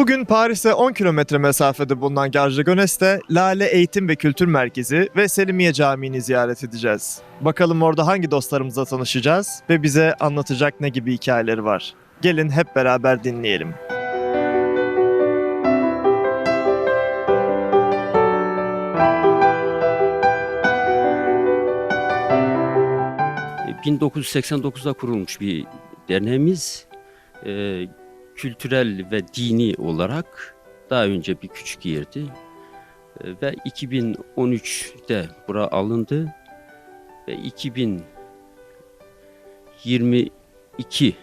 Bugün Paris'e 10 kilometre mesafede bulunan Garjagones'te Lale Eğitim ve Kültür Merkezi ve Selimiye Camii'ni ziyaret edeceğiz. Bakalım orada hangi dostlarımızla tanışacağız ve bize anlatacak ne gibi hikayeleri var. Gelin hep beraber dinleyelim. E, 1989'da kurulmuş bir derneğimiz. E, kültürel ve dini olarak daha önce bir küçük yerdi. E, ve 2013'te bura alındı. Ve 2022 e,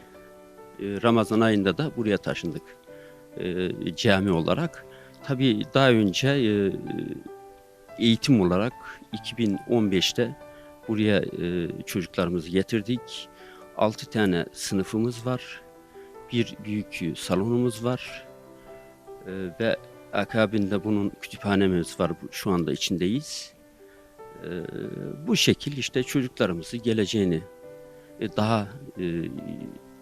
Ramazan ayında da buraya taşındık e, cami olarak. Tabii daha önce eğitim olarak 2015'te Buraya çocuklarımızı getirdik. 6 tane sınıfımız var. Bir büyük salonumuz var. E, ve akabinde bunun kütüphanemiz var. Şu anda içindeyiz. E, bu şekil işte çocuklarımızı geleceğini e, daha e,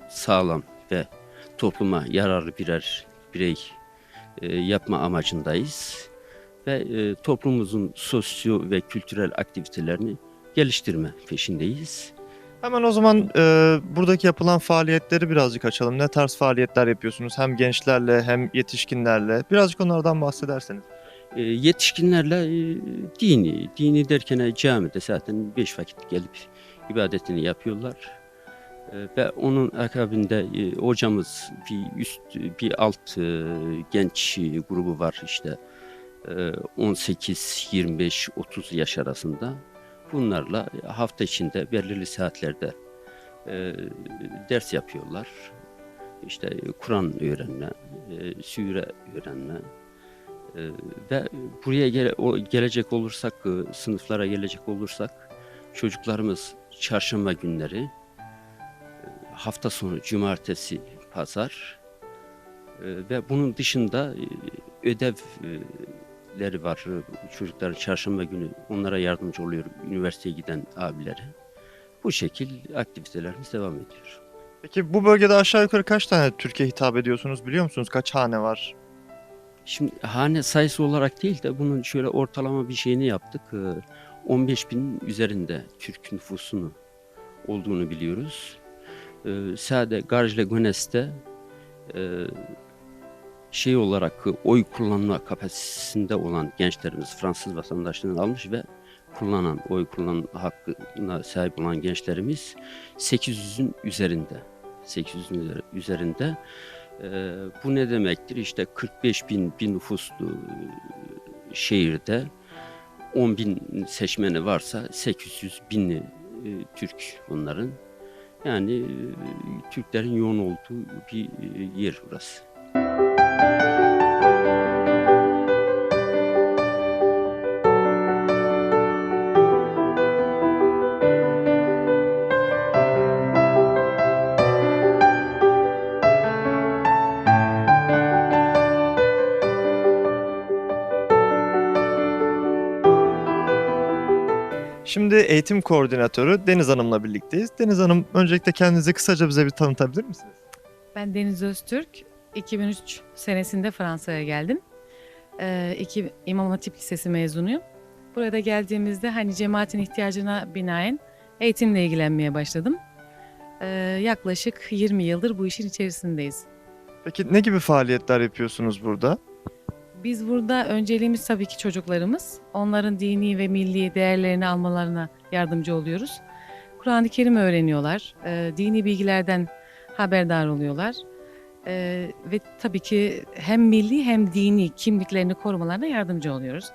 sağlam ve topluma yararlı birer birey e, yapma amacındayız. Ve e, toplumumuzun sosyo ve kültürel aktivitelerini geliştirme peşindeyiz. Hemen o zaman e, buradaki yapılan faaliyetleri birazcık açalım. Ne tarz faaliyetler yapıyorsunuz hem gençlerle hem yetişkinlerle? Birazcık onlardan bahsederseniz. E, yetişkinlerle e, dini, dini derken e, camide zaten beş vakit gelip ibadetini yapıyorlar. E, ve onun akabinde e, hocamız bir üst, bir alt e, genç grubu var işte e, 18, 25, 30 yaş arasında. Bunlarla hafta içinde belirli saatlerde e, ders yapıyorlar. İşte Kur'an öğrenme, e, süre öğrenme, ee, ve buraya gele- o- gelecek olursak, e, sınıflara gelecek olursak çocuklarımız çarşamba günleri, e, hafta sonu cumartesi, pazar e, ve bunun dışında e, ödevleri var. Çocukların çarşamba günü onlara yardımcı oluyor üniversiteye giden abileri. Bu şekil aktivitelerimiz devam ediyor. Peki bu bölgede aşağı yukarı kaç tane Türkiye hitap ediyorsunuz biliyor musunuz? Kaç hane var? Şimdi hane sayısı olarak değil de bunun şöyle ortalama bir şeyini yaptık. Ee, 15 bin üzerinde Türk nüfusunu olduğunu biliyoruz. Ee, Sade Garjle Gones'te e, şey olarak e, oy kullanma kapasitesinde olan gençlerimiz Fransız vatandaşlığını almış ve kullanan, oy kullanma hakkına sahip olan gençlerimiz 800'ün üzerinde. 800'ün üzeri- üzerinde. Ee, bu ne demektir? İşte 45 bin bir nüfuslu e, şehirde 10 bin seçmeni varsa 800 binli e, Türk bunların. Yani e, Türklerin yoğun olduğu bir e, yer burası. Şimdi eğitim koordinatörü Deniz Hanım'la birlikteyiz. Deniz Hanım öncelikle kendinizi kısaca bize bir tanıtabilir misiniz? Ben Deniz Öztürk. 2003 senesinde Fransa'ya geldim. Ee, iki, İmam Hatip Lisesi mezunuyum. Burada geldiğimizde hani cemaatin ihtiyacına binaen eğitimle ilgilenmeye başladım. Ee, yaklaşık 20 yıldır bu işin içerisindeyiz. Peki ne gibi faaliyetler yapıyorsunuz burada? Biz burada önceliğimiz tabii ki çocuklarımız. Onların dini ve milli değerlerini almalarına yardımcı oluyoruz. Kur'an-ı Kerim öğreniyorlar. e, dini bilgilerden haberdar oluyorlar. E, ve tabii ki hem milli hem dini kimliklerini korumalarına yardımcı oluyoruz.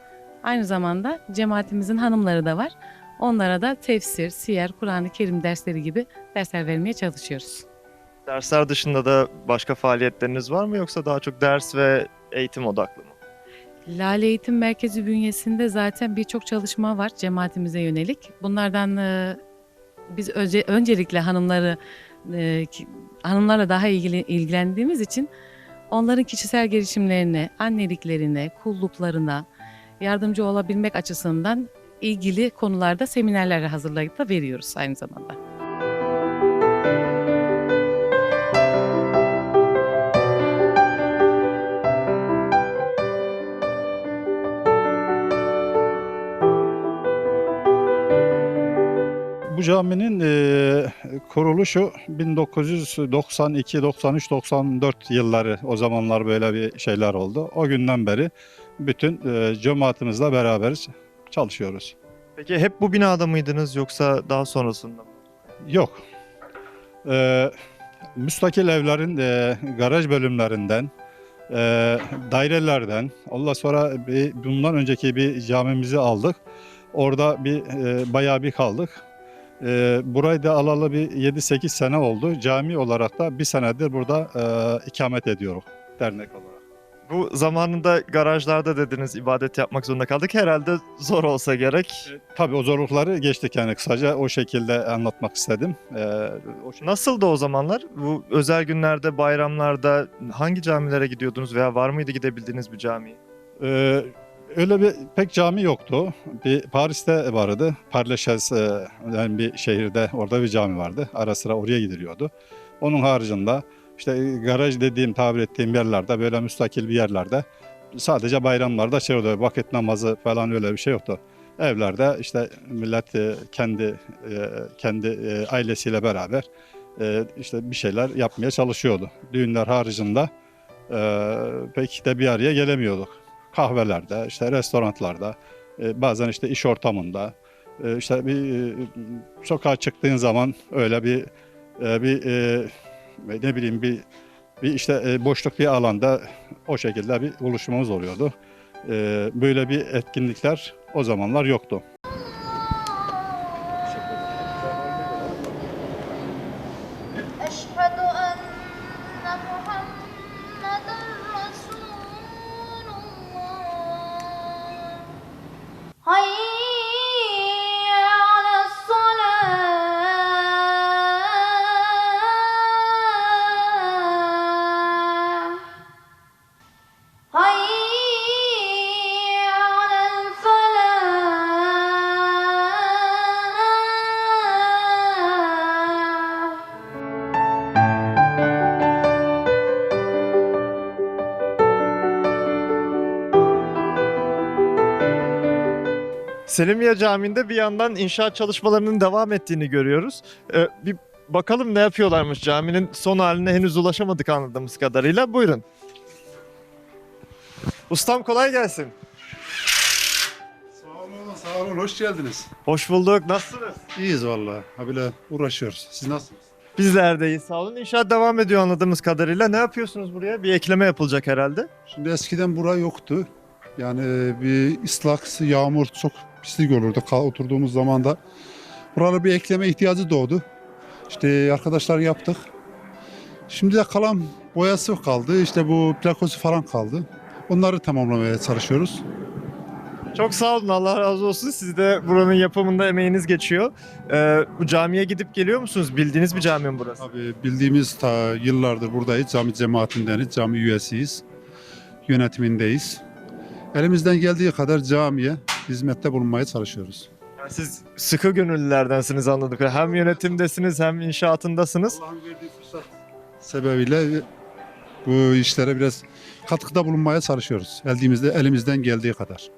Aynı zamanda cemaatimizin hanımları da var. Onlara da tefsir, siyer, Kur'an-ı Kerim dersleri gibi dersler vermeye çalışıyoruz. Dersler dışında da başka faaliyetleriniz var mı yoksa daha çok ders ve eğitim odaklı mı? Lale Eğitim Merkezi bünyesinde zaten birçok çalışma var cemaatimize yönelik. Bunlardan e, biz önce, öncelikle hanımları e, hanımlarla daha ilgili ilgilendiğimiz için onların kişisel gelişimlerine, anneliklerine, kulluklarına yardımcı olabilmek açısından ilgili konularda seminerler hazırlayıp da veriyoruz aynı zamanda. Bu caminin e, kuruluşu 1992, 93, 94 yılları o zamanlar böyle bir şeyler oldu. O günden beri bütün e, cemaatimizle beraber çalışıyoruz. Peki hep bu binada mıydınız yoksa daha sonrasında mı? Yok. E, müstakil evlerin e, garaj bölümlerinden, e, dairelerden, ondan sonra bir, bundan önceki bir camimizi aldık. Orada bir e, bayağı bir kaldık. E, burayı da alalı bir 7-8 sene oldu. Cami olarak da bir senedir burada e, ikamet ediyoruz dernek olarak. Bu zamanında garajlarda dediniz ibadet yapmak zorunda kaldık. Herhalde zor olsa gerek. Tabii o zorlukları geçtik yani kısaca o şekilde anlatmak istedim. E, o şekilde. Nasıldı o zamanlar? Bu özel günlerde, bayramlarda hangi camilere gidiyordunuz veya var mıydı gidebildiğiniz bir cami? Ee, öyle bir pek cami yoktu. Bir Paris'te vardı. Parleşes e, yani bir şehirde orada bir cami vardı. Ara sıra oraya gidiliyordu. Onun haricinde işte garaj dediğim tabir ettiğim yerlerde böyle müstakil bir yerlerde sadece bayramlarda şey oluyor vakit namazı falan öyle bir şey yoktu. Evlerde işte millet e, kendi e, kendi ailesiyle beraber işte bir şeyler yapmaya çalışıyordu. Düğünler haricinde pek de bir araya gelemiyorduk kahvelerde, işte restoranlarda, e, bazen işte iş ortamında, e, işte bir e, sokağa çıktığın zaman öyle bir e, bir e, ne bileyim bir bir işte e, boşluk bir alanda o şekilde bir buluşmamız oluyordu. E, Böyle bir etkinlikler o zamanlar yoktu. أشهد أن محمدا Selimiye Camii'nde bir yandan inşaat çalışmalarının devam ettiğini görüyoruz. Ee, bir bakalım ne yapıyorlarmış caminin son haline henüz ulaşamadık anladığımız kadarıyla. Buyurun. Ustam kolay gelsin. Sağ olun, sağ olun. Hoş geldiniz. Hoş bulduk. Nasılsınız? İyiyiz vallahi. Ha böyle uğraşıyoruz. Siz nasılsınız? Bizler de iyi. Sağ olun. İnşaat devam ediyor anladığımız kadarıyla. Ne yapıyorsunuz buraya? Bir ekleme yapılacak herhalde. Şimdi eskiden bura yoktu. Yani bir ıslak, yağmur çok pislik olurdu. Kal- Oturduğumuz zaman da buralara bir ekleme ihtiyacı doğdu. İşte arkadaşlar yaptık. Şimdi de kalan boyası kaldı. İşte bu plakosu falan kaldı. Onları tamamlamaya çalışıyoruz. Çok sağ olun. Allah razı olsun. Siz de buranın yapımında emeğiniz geçiyor. Ee, bu camiye gidip geliyor musunuz? Bildiğiniz bir cami mi burası? Tabii bildiğimiz ta yıllardır buradayız. Cami cemaatindeniz, cami üyesiyiz. Yönetimindeyiz. Elimizden geldiği kadar camiye hizmette bulunmaya çalışıyoruz. Yani siz sıkı gönüllülerdensiniz anladık. Hem yönetimdesiniz hem inşaatındasınız. Allah'ın verdiği fırsat sebebiyle bu işlere biraz katkıda bulunmaya çalışıyoruz. Elimizde elimizden geldiği kadar.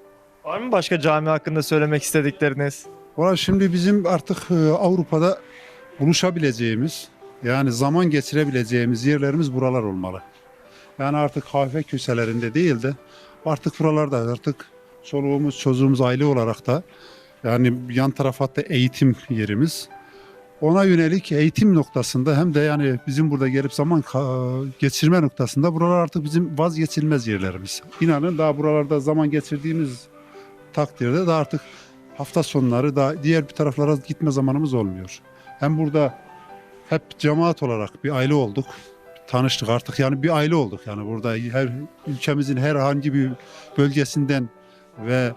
Var mı başka cami hakkında söylemek istedikleriniz? Valla şimdi bizim artık e, Avrupa'da buluşabileceğimiz yani zaman geçirebileceğimiz yerlerimiz buralar olmalı. Yani artık kahve köşelerinde değil de artık buralarda artık çoluğumuz çocuğumuz aile olarak da yani yan tarafa da eğitim yerimiz. Ona yönelik eğitim noktasında hem de yani bizim burada gelip zaman geçirme noktasında buralar artık bizim vazgeçilmez yerlerimiz. İnanın daha buralarda zaman geçirdiğimiz takdirde de artık hafta sonları da diğer bir taraflara gitme zamanımız olmuyor. Hem burada hep cemaat olarak bir aile olduk. Tanıştık artık yani bir aile olduk. Yani burada her ülkemizin herhangi bir bölgesinden ve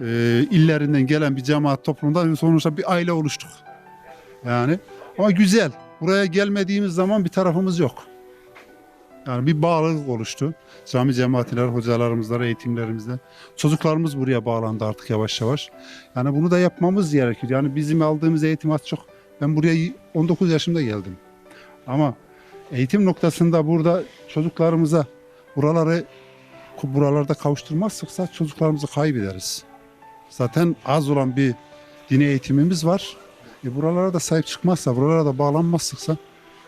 e, illerinden gelen bir cemaat toplumundan sonuçta bir aile oluştuk. Yani ama güzel. Buraya gelmediğimiz zaman bir tarafımız yok. Yani bir bağlılık oluştu. Cami cemaatiler, hocalarımızla, eğitimlerimizle. Çocuklarımız buraya bağlandı artık yavaş yavaş. Yani bunu da yapmamız gerekir. Yani bizim aldığımız eğitim az çok. Ben buraya 19 yaşımda geldim. Ama eğitim noktasında burada çocuklarımıza buraları buralarda kavuşturmazsak çocuklarımızı kaybederiz. Zaten az olan bir dini eğitimimiz var. E buralara da sahip çıkmazsa, buralara da bağlanmazsa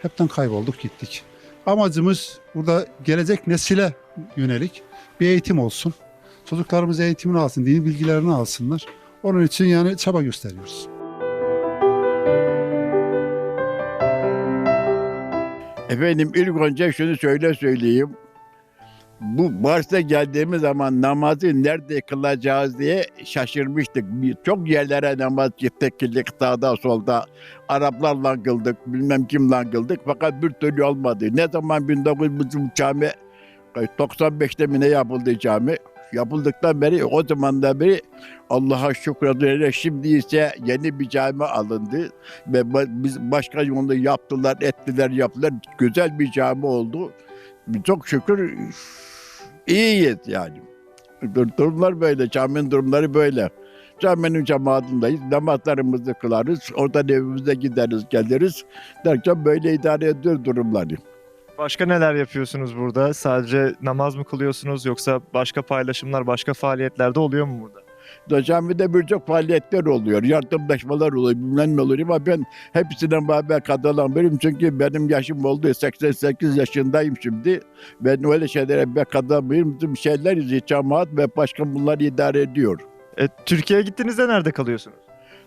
hepten kaybolduk gittik. Amacımız burada gelecek nesile yönelik bir eğitim olsun. Çocuklarımız eğitimini alsın, dini bilgilerini alsınlar. Onun için yani çaba gösteriyoruz. Efendim ilk önce şunu söyle söyleyeyim. Bu Mars'a geldiğimiz zaman namazı nerede kılacağız diye şaşırmıştık. Çok yerlere namaz gittik, gittik sağda solda. Araplarla kıldık, bilmem kimle kıldık fakat bir türlü olmadı. Ne zaman 1900 cami, 95'te mi ne yapıldı cami? Yapıldıktan beri o zamandan beri Allah'a şükrederek şimdi ise yeni bir cami alındı ve biz başka yolda yaptılar, ettiler, yaptılar. Güzel bir cami oldu. Çok şükür iyiyiz yani. Dur- Durumlar böyle, caminin durumları böyle. Caminin cemaatindayız, namazlarımızı kılarız, oradan evimize gideriz, geliriz. Derken böyle idare ediyor durumları. Başka neler yapıyorsunuz burada? Sadece namaz mı kılıyorsunuz yoksa başka paylaşımlar, başka faaliyetlerde oluyor mu burada? Da camide birçok faaliyetler oluyor, yardımlaşmalar oluyor, bilmem ne oluyor ama ben hepsine beraber katılamıyorum çünkü benim yaşım oldu, 88 yaşındayım şimdi. Ben öyle şeylere ben katılamıyorum, bizim şeyler cemaat ve başkan bunları idare ediyor. E, Türkiye'ye gittiğinizde nerede kalıyorsunuz?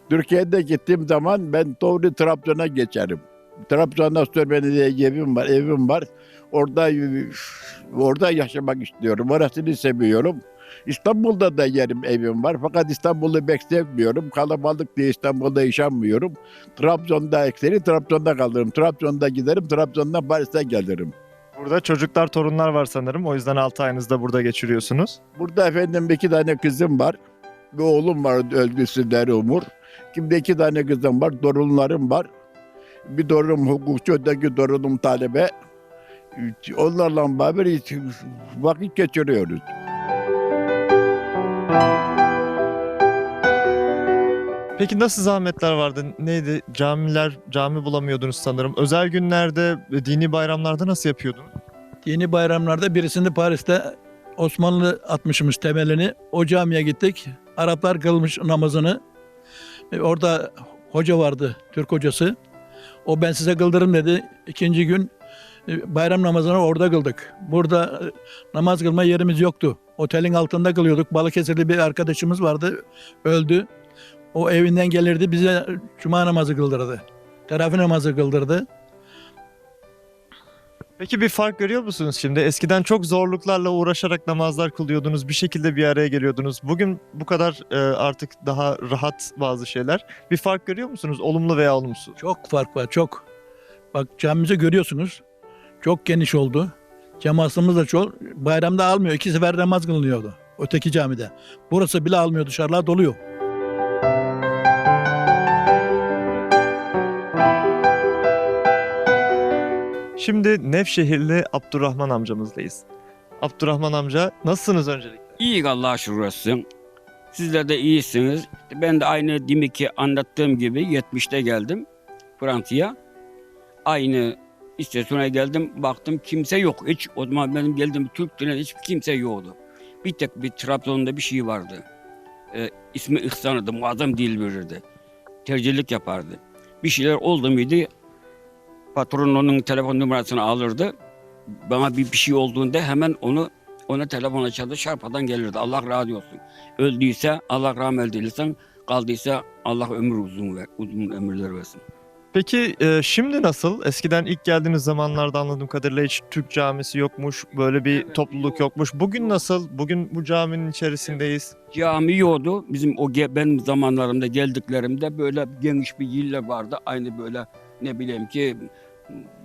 Türkiye'de gittiğim zaman ben doğru Trabzon'a geçerim. Trabzon'da Sürmeni diye evim var, evim var. Orada orada yaşamak istiyorum. Orasını seviyorum. İstanbul'da da yerim evim var. Fakat İstanbul'u pek sevmiyorum. Kalabalık diye İstanbul'da yaşamıyorum. Trabzon'da ekseri Trabzon'da kalırım. Trabzon'da giderim. Trabzon'dan Paris'e gelirim. Burada çocuklar, torunlar var sanırım. O yüzden 6 ayınızı da burada geçiriyorsunuz. Burada efendim iki tane kızım var. Bir oğlum var öldüsü der Umur. Şimdi iki tane kızım var, torunlarım var. Bir torunum hukukçu, öteki torunum talebe. Onlarla beraber vakit geçiriyoruz. Peki nasıl zahmetler vardı? Neydi? Camiler, cami bulamıyordunuz sanırım. Özel günlerde, e, dini bayramlarda nasıl yapıyordunuz? Yeni bayramlarda birisinde Paris'te Osmanlı atmışımız temelini. O camiye gittik. Araplar kılmış namazını. E, Orada hoca vardı, Türk hocası. O ben size kıldırırım dedi. İkinci gün bayram namazını orada kıldık. Burada e, namaz kılma yerimiz yoktu. Otelin altında kılıyorduk. Balıkesirli bir arkadaşımız vardı, öldü. O evinden gelirdi bize cuma namazı kıldırdı. Teravih namazı kıldırdı. Peki bir fark görüyor musunuz şimdi? Eskiden çok zorluklarla uğraşarak namazlar kılıyordunuz. Bir şekilde bir araya geliyordunuz. Bugün bu kadar e, artık daha rahat bazı şeyler. Bir fark görüyor musunuz? Olumlu veya olumsuz? Çok fark var çok. Bak camimizi görüyorsunuz. Çok geniş oldu. Cemaatimiz de çok. Bayramda almıyor. İki sefer namaz kılınıyordu. Öteki camide. Burası bile almıyor. Dışarılar doluyor. Şimdi Nevşehirli Abdurrahman amcamızdayız. Abdurrahman amca nasılsınız öncelikle? İyi Allah'a şükür olsun. Sizler de iyisiniz. Ben de aynı demek ki anlattığım gibi 70'te geldim Fransa'ya. Aynı istasyona geldim baktım kimse yok. Hiç o zaman benim geldiğim Türk dilinde hiç kimse yoktu. Bir tek bir Trabzon'da bir şey vardı. Ee, ismi İhsan'dı, muazzam dil verirdi. Tercihlik yapardı. Bir şeyler oldu muydu patron onun telefon numarasını alırdı. Bana bir, bir şey olduğunda hemen onu ona telefon açardı şarpadan gelirdi. Allah razı olsun. Öldüyse Allah rahmet eylesin. Kaldıysa Allah ömür uzun ver, uzun ömürler versin. Peki e, şimdi nasıl? Eskiden ilk geldiğiniz zamanlarda anladığım kadarıyla hiç Türk camisi yokmuş, böyle bir topluluk yokmuş. Bugün nasıl? Bugün bu caminin içerisindeyiz. Cami yoktu. Bizim o ge- benim zamanlarımda geldiklerimde böyle geniş bir yille vardı. Aynı böyle ne bileyim ki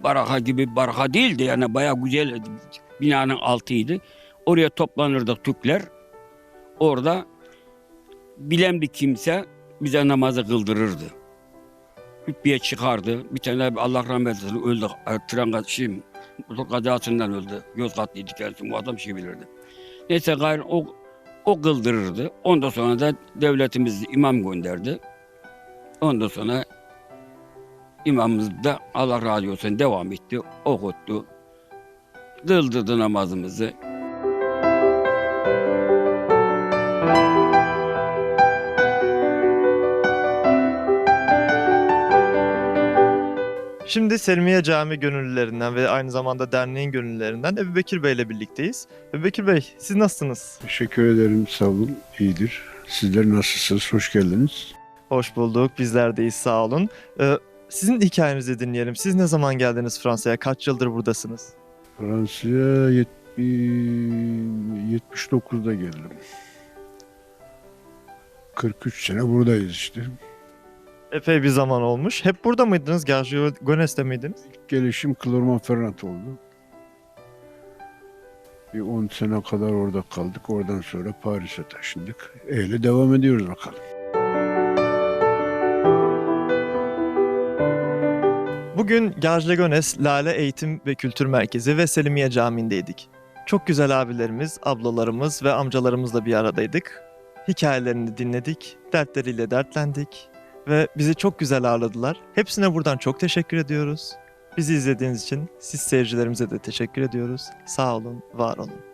baraka gibi baraka değildi yani bayağı güzel binanın altıydı. Oraya toplanırdık Türkler. Orada bilen bir kimse bize namazı kıldırırdı. Hütbeye çıkardı. Bir tane Allah rahmet eylesin öldü. Tren kaz- şey, motor kazasından öldü. Yozgatlıydı kendisi. Bu adam şey bilirdi. Neyse gayrı o, o kıldırırdı. Ondan sonra da devletimiz imam gönderdi. Ondan sonra imamımız da Allah razı olsun devam etti. Okuttu. Kıldırdı namazımızı. Şimdi Selimiye Camii gönüllülerinden ve aynı zamanda derneğin gönüllülerinden Ebu Bekir Bey ile birlikteyiz. Ebu Bekir Bey siz nasılsınız? Teşekkür ederim. Sağ olun. İyidir. Sizler nasılsınız? Hoş geldiniz. Hoş bulduk. Bizler deyiz sağ olun. Ee, sizin hikayenizi dinleyelim. Siz ne zaman geldiniz Fransa'ya? Kaç yıldır buradasınız? Fransa'ya yet- 79'da geldim. 43 sene buradayız işte. Epey bir zaman olmuş. Hep burada mıydınız? Gergegones'te miydiniz? Gelişim Clermont-Ferrand oldu. Bir 10 sene kadar orada kaldık. Oradan sonra Paris'e taşındık. Öyle devam ediyoruz bakalım. Bugün Gergegones Lale Eğitim ve Kültür Merkezi ve Selimiye Camii'ndeydik. Çok güzel abilerimiz, ablalarımız ve amcalarımızla bir aradaydık. Hikayelerini dinledik, dertleriyle dertlendik ve bizi çok güzel ağırladılar. Hepsine buradan çok teşekkür ediyoruz. Bizi izlediğiniz için siz seyircilerimize de teşekkür ediyoruz. Sağ olun, var olun.